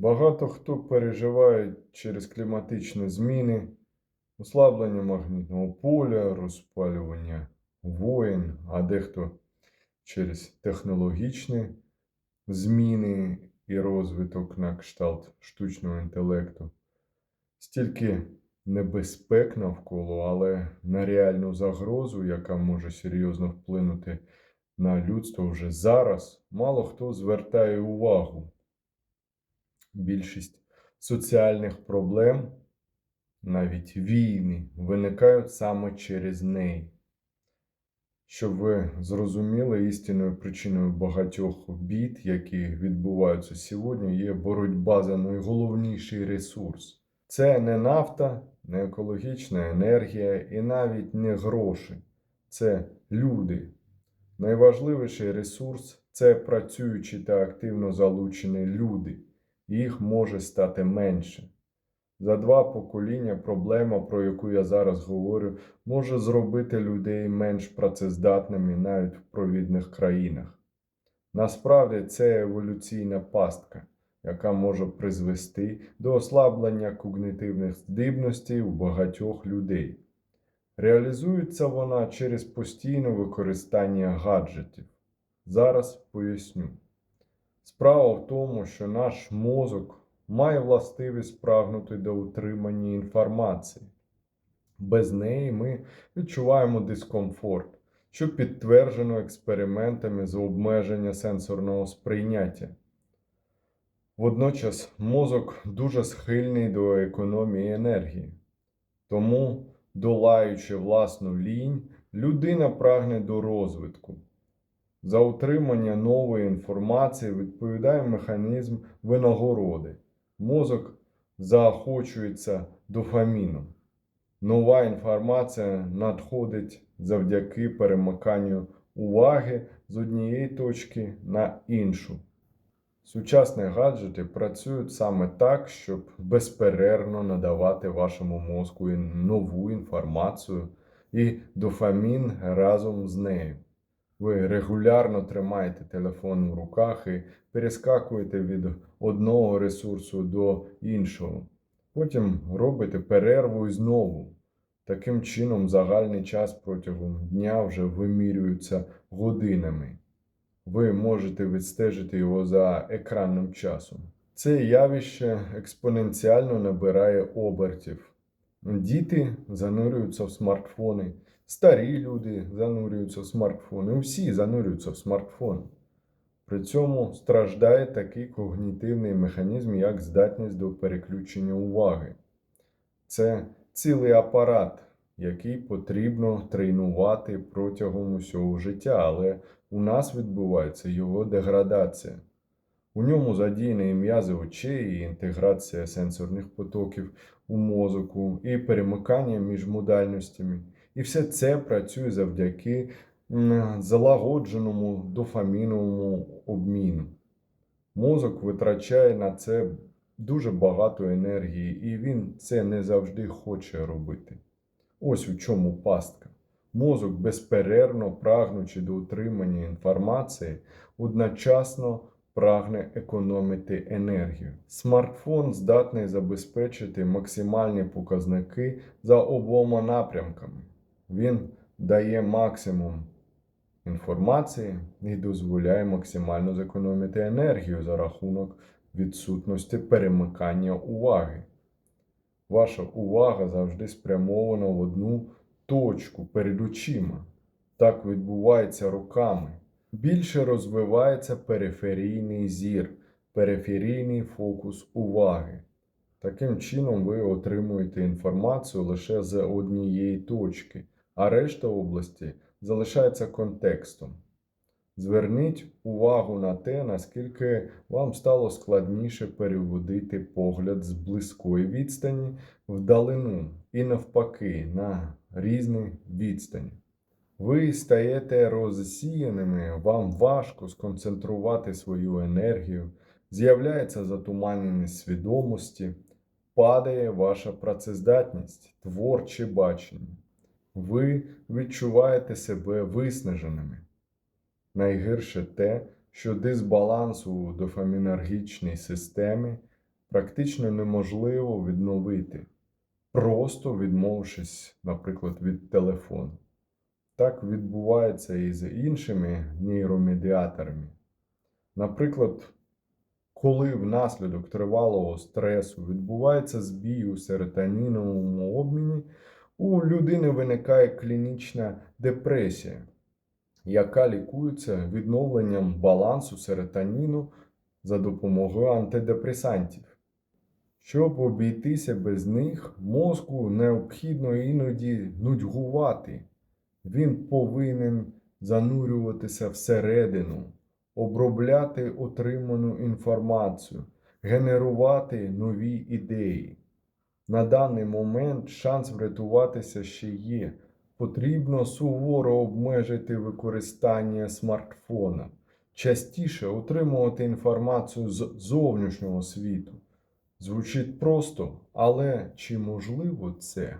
Багато хто переживає через кліматичні зміни, ослаблення магнітного поля, розпалювання воєн, а дехто через технологічні зміни і розвиток на кшталт штучного інтелекту. Стільки небезпек навколо, але на реальну загрозу, яка може серйозно вплинути на людство вже зараз, мало хто звертає увагу. Більшість соціальних проблем, навіть війни, виникають саме через неї. Щоб ви зрозуміли, істинною причиною багатьох бід, які відбуваються сьогодні, є боротьба за найголовніший ресурс. Це не нафта, не екологічна енергія і навіть не гроші. Це люди. Найважливіший ресурс це працюючі та активно залучені люди. Їх може стати менше. За два покоління проблема, про яку я зараз говорю, може зробити людей менш працездатними навіть в провідних країнах. Насправді це еволюційна пастка, яка може призвести до ослаблення когнитивних здібностей у багатьох людей. Реалізується вона через постійне використання гаджетів. Зараз поясню. Справа в тому, що наш мозок має властивість прагнути до утримання інформації. Без неї ми відчуваємо дискомфорт, що підтверджено експериментами з обмеження сенсорного сприйняття. Водночас мозок дуже схильний до економії енергії. Тому, долаючи власну лінь, людина прагне до розвитку. За утримання нової інформації відповідає механізм винагороди. Мозок заохочується дофаміном. Нова інформація надходить завдяки перемиканню уваги з однієї точки на іншу. Сучасні гаджети працюють саме так, щоб безперервно надавати вашому мозку нову інформацію і дофамін разом з нею. Ви регулярно тримаєте телефон в руках і перескакуєте від одного ресурсу до іншого. Потім робите перерву і знову. Таким чином, загальний час протягом дня вже вимірюється годинами. Ви можете відстежити його за екранним часом. Це явище експоненціально набирає обертів. Діти занурюються в смартфони, старі люди занурюються в смартфони, усі занурюються в смартфон. При цьому страждає такий когнітивний механізм, як здатність до переключення уваги. Це цілий апарат, який потрібно тренувати протягом усього життя, але у нас відбувається його деградація. У ньому задіяні і м'язи очей, і інтеграція сенсорних потоків у мозоку, і перемикання між модальностями. І все це працює завдяки залагодженому дофаміновому обміну. Мозок витрачає на це дуже багато енергії, і він це не завжди хоче робити. Ось у чому пастка. Мозок, безперервно прагнучи до утримання інформації, одночасно прагне економити енергію. Смартфон здатний забезпечити максимальні показники за обома напрямками. Він дає максимум інформації і дозволяє максимально зекономити енергію за рахунок відсутності перемикання уваги. Ваша увага завжди спрямована в одну точку перед очима. Так відбувається роками. Більше розвивається периферійний зір, периферійний фокус уваги. Таким чином, ви отримуєте інформацію лише з однієї точки, а решта області залишається контекстом. Зверніть увагу на те, наскільки вам стало складніше переводити погляд з близької відстані в далину і навпаки на різні відстані. Ви стаєте розсіяними, вам важко сконцентрувати свою енергію, з'являється затуманеність свідомості, падає ваша працездатність, творче бачення. Ви відчуваєте себе виснаженими. Найгірше те, що дисбаланс у дофамінергічній системі практично неможливо відновити, просто відмовившись, наприклад, від телефону. Так відбувається і з іншими нейромедіаторами. Наприклад, коли внаслідок тривалого стресу відбувається збій у серотоніновому обміні, у людини виникає клінічна депресія, яка лікується відновленням балансу серотоніну за допомогою антидепресантів. Щоб обійтися без них, мозку необхідно іноді нудьгувати. Він повинен занурюватися всередину, обробляти отриману інформацію, генерувати нові ідеї. На даний момент шанс врятуватися ще є. Потрібно суворо обмежити використання смартфона, частіше отримувати інформацію з зовнішнього світу. Звучить просто, але чи можливо це?